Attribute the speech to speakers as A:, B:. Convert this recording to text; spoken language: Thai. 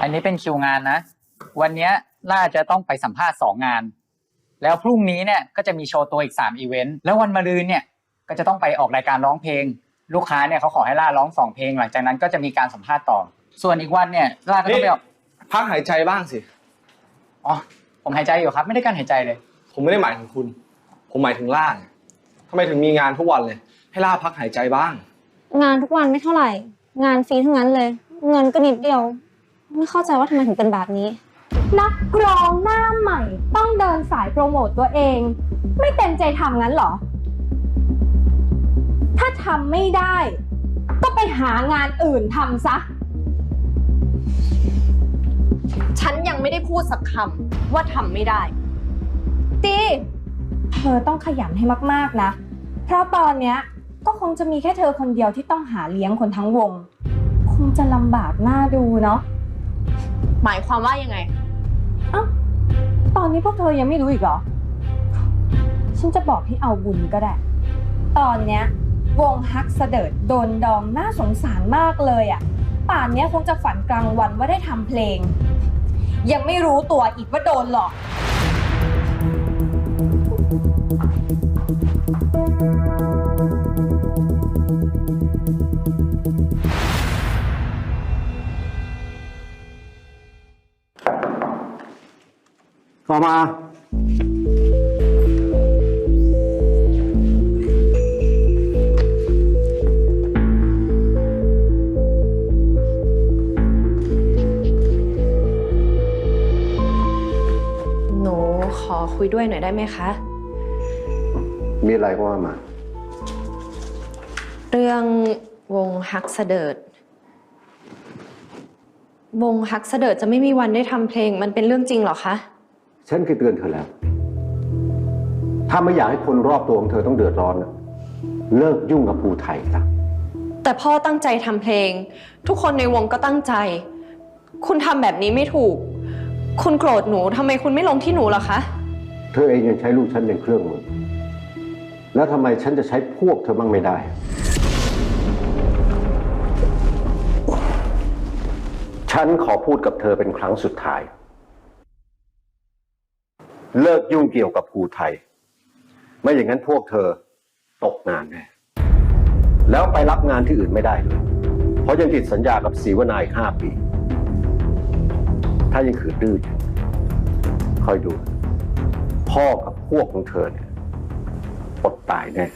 A: อันนี้เป็นคิวงานนะ วันเนี้ยล่าจะต้องไปสัมภาษณ์สองงาน แล้วพรุ่งนี้เนี่ยก็จะมีโชว์ตัวอีกสามอีเวนต์ แล้ววันมะรืนเนี่ยก็จะต้องไปออกรายการร้องเพลง ลูกค้าเนี่ยเขาขอให้ล่าร้องสองเพลง หลังจากนั้นก็จะมีการสัมภาษณ์ต่อ ส่วนอีกวันเนี่ยล่าก็ต้องไปออก
B: พักหายใจบ้างสิ
A: อ๋อ ผมหายใจอยู่ครับ ไม่ได้การหายใจเลย
B: ผมไม่ได้หมายถึงคุณ ผมหมายถึงล่าไงทำไมถึงมีงานทุกวันเลย ให้ล่าพักหายใจบ้าง
C: งานทุกวันไม่เท่าไหร่ งานฟรีทั้งนั้นเลย เงินก็นิดเดียว ไม่เข้าใจว่าทำไมถึงเป็นแบบนี้
D: นักร้องหน้าใหม่ ต้องเดินสายโปรโมตตัวเอง ไม่เต็มใจทำงั้นเหรอ ถ้าทำไม่ได้ ก็ไปหางานอื่นทำซะ
E: ฉันยังไม่ได้พูดสักคำว่าทำไม่ได้
D: ตีเธอต้องขยันให้มากๆนะ เพราะตอนเนี้ยก็คงจะมีแค่เธอคนเดียวที่ต้องหาเลี้ยงคนทั้งวง คงจะลำบากหน้าดูเนาะ
E: หมายความว่ายังไง
D: อ้าตอนนี้พวกเธอยังไม่รู้อีกเหรอ ฉันจะบอกให้เอาบุญก็ได้ ตอนเนี้ยวงฮักเสดิร์ดโดนดองน่าสงสารมากเลยอะ่ะ ป่านเนี้ยคงจะฝันกลางวันว่าได้ทำเพลง ยังไม่รู้ตัวอีกว่าโดนหลอก
F: ต่อมา
E: หนูขอคุยด้วยหน่อยได้ไหมคะ
F: มีอะไรก็ว่ามา
E: เรื่องวงฮักเสดิร์ดวงฮักเสดิร์ดจะไม่มีวันได้ทำเพลงมันเป็นเรื่องจริงเหรอคะ
F: ฉันเคยเตือนเธอแล้ว ถ้าไม่อยากให้คนรอบตัวของเธอต้องเดือดร้อนน่ะเลิกยุ่งกับภูไทยซะ
E: แต่พ่อตั้งใจทำเพลง ทุกคนในวงก็ตั้งใจ คุณทำแบบนี้ไม่ถูก คุณโกรธหนูทำไมคุณไม่ลงที่หนูล่ะคะ
F: เธอเองยังใช้ลูกฉันเป็นเครื่องมือ แล้วทำไมฉันจะใช้พวกเธอบ้างไม่ได้ ฉันขอพูดกับเธอเป็นครั้งสุดท้าย เลิกยุ่งเกี่ยวกับภูไทย ไม่อย่างนั้นพวกเธอตกงานแน่แล้วไปรับงานที่อื่นไม่ได้เลยเพราะยังติดสัญญากับศรีวนาอีกห้าปี ถ้ายังขืนดื้อคอยดู พ่อกับพวกของเธอเนี่ยอดตายแน่